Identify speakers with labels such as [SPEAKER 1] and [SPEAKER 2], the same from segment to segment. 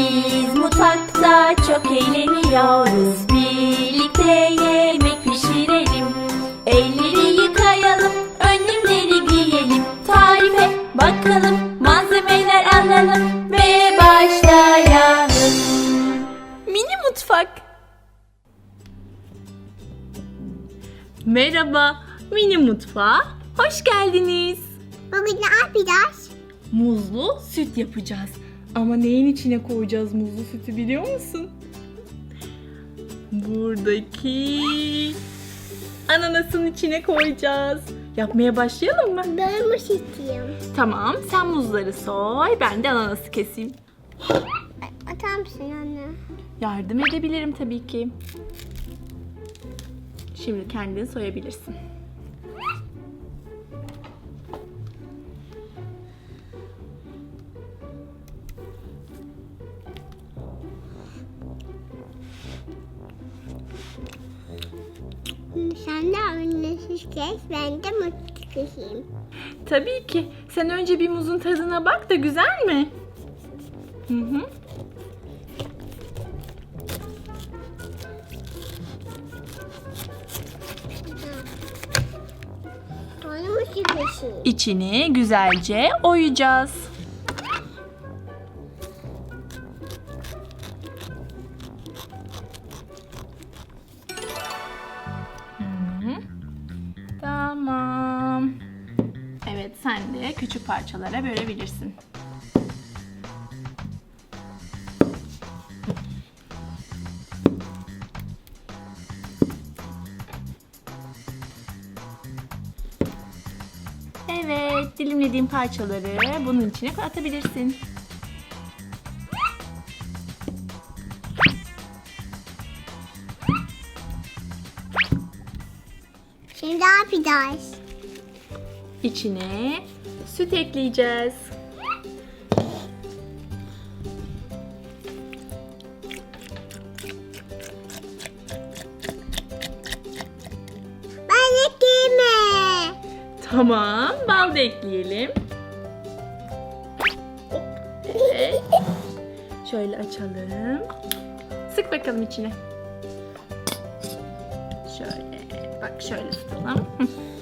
[SPEAKER 1] Biz mutfakta çok eğleniyoruz. Birlikte yemek pişirelim. Elleri yıkayalım, önlemleri giyelim. Tarife bakalım, malzemeler alalım ve başlayalım. Mini mutfak. Merhaba, mini mutfağa hoş geldiniz.
[SPEAKER 2] Bugün ne yapacağız?
[SPEAKER 1] Muzlu süt yapacağız. Ama neyin içine koyacağız muzlu sütü biliyor musun? Buradaki ananasın içine koyacağız. Yapmaya başlayalım mı?
[SPEAKER 2] Ben mi istiyorum?
[SPEAKER 1] Tamam, sen muzları soy, ben de ananası keseyim.
[SPEAKER 2] Atar mısın anne?
[SPEAKER 1] Yardım edebilirim tabii ki. Şimdi kendin soyabilirsin.
[SPEAKER 2] Kes, ben de mutlu keseyim.
[SPEAKER 1] Tabii ki. Sen önce bir muzun tadına bak da güzel mi? Hı hı.
[SPEAKER 2] Keseyim.
[SPEAKER 1] İçini güzelce oyacağız. Sen de küçük parçalara bölebilirsin. Evet, dilimlediğim parçaları bunun içine atabilirsin.
[SPEAKER 2] Şimdi ne yapacağız?
[SPEAKER 1] İçine süt ekleyeceğiz.
[SPEAKER 2] Ben ekleyeyim?
[SPEAKER 1] Tamam, bal da ekleyelim. Evet. Şöyle açalım. Sık bakalım içine. Şöyle, bak şöyle tutalım.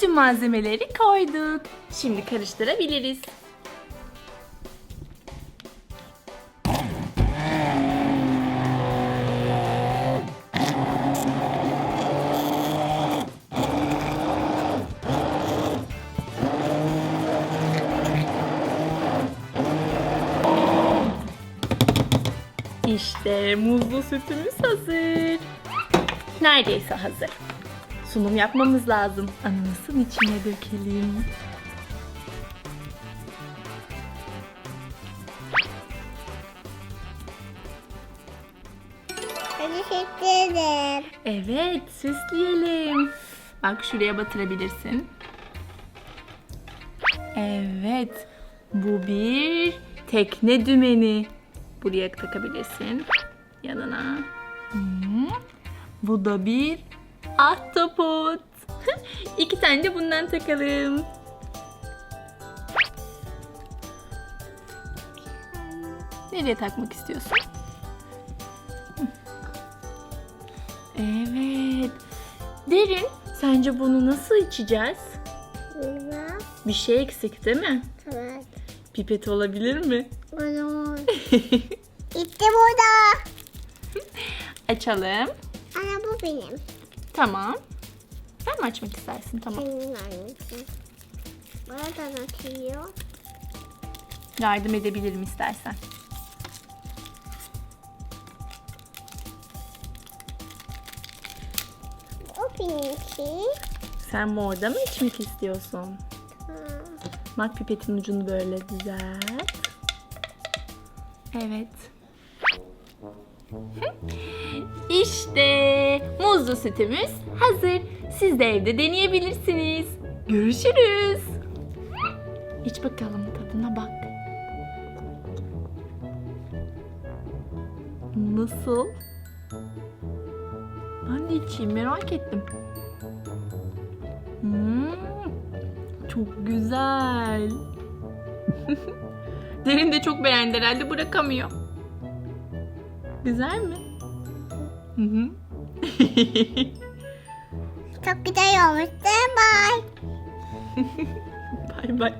[SPEAKER 1] Bütün malzemeleri koyduk. Şimdi karıştırabiliriz. İşte muzlu sütümüz hazır. Neredeyse hazır. Sunum yapmamız lazım. Ananasın içine dökelim.
[SPEAKER 2] Teşekkür ederim.
[SPEAKER 1] Evet, süsleyelim. Bak şuraya batırabilirsin. Evet, bu bir tekne dümeni. Buraya takabilirsin. Yanına. Hı. Bu da bir ahtapot. İki tane de bundan takalım. Nereye takmak istiyorsun? Evet. Derin, sence bunu nasıl içeceğiz?
[SPEAKER 2] Bilmem.
[SPEAKER 1] Bir şey eksik değil mi?
[SPEAKER 2] Evet.
[SPEAKER 1] Pipet olabilir mi?
[SPEAKER 2] Olur. İşte burada.
[SPEAKER 1] Açalım.
[SPEAKER 2] Ana bu benim.
[SPEAKER 1] Tamam. Sen mi açmak istersin? Tamam.
[SPEAKER 2] Senin annesi. Bana da atıyor.
[SPEAKER 1] Yardım edebilirim istersen.
[SPEAKER 2] O benimki.
[SPEAKER 1] Sen morda mı içmek istiyorsun?
[SPEAKER 2] Ha.
[SPEAKER 1] Bak pipetin ucunu böyle düzelt. Evet. İşte muzlu sütümüz hazır. Siz de evde deneyebilirsiniz. Görüşürüz. İç bakalım tadına bak. Nasıl? Ben de içeyim merak ettim. Hmm. Çok güzel. Derin de çok beğendi herhalde bırakamıyor. Güzel mi? Hı hı.
[SPEAKER 2] 食器だよ、
[SPEAKER 1] バイバイ。バイバイ。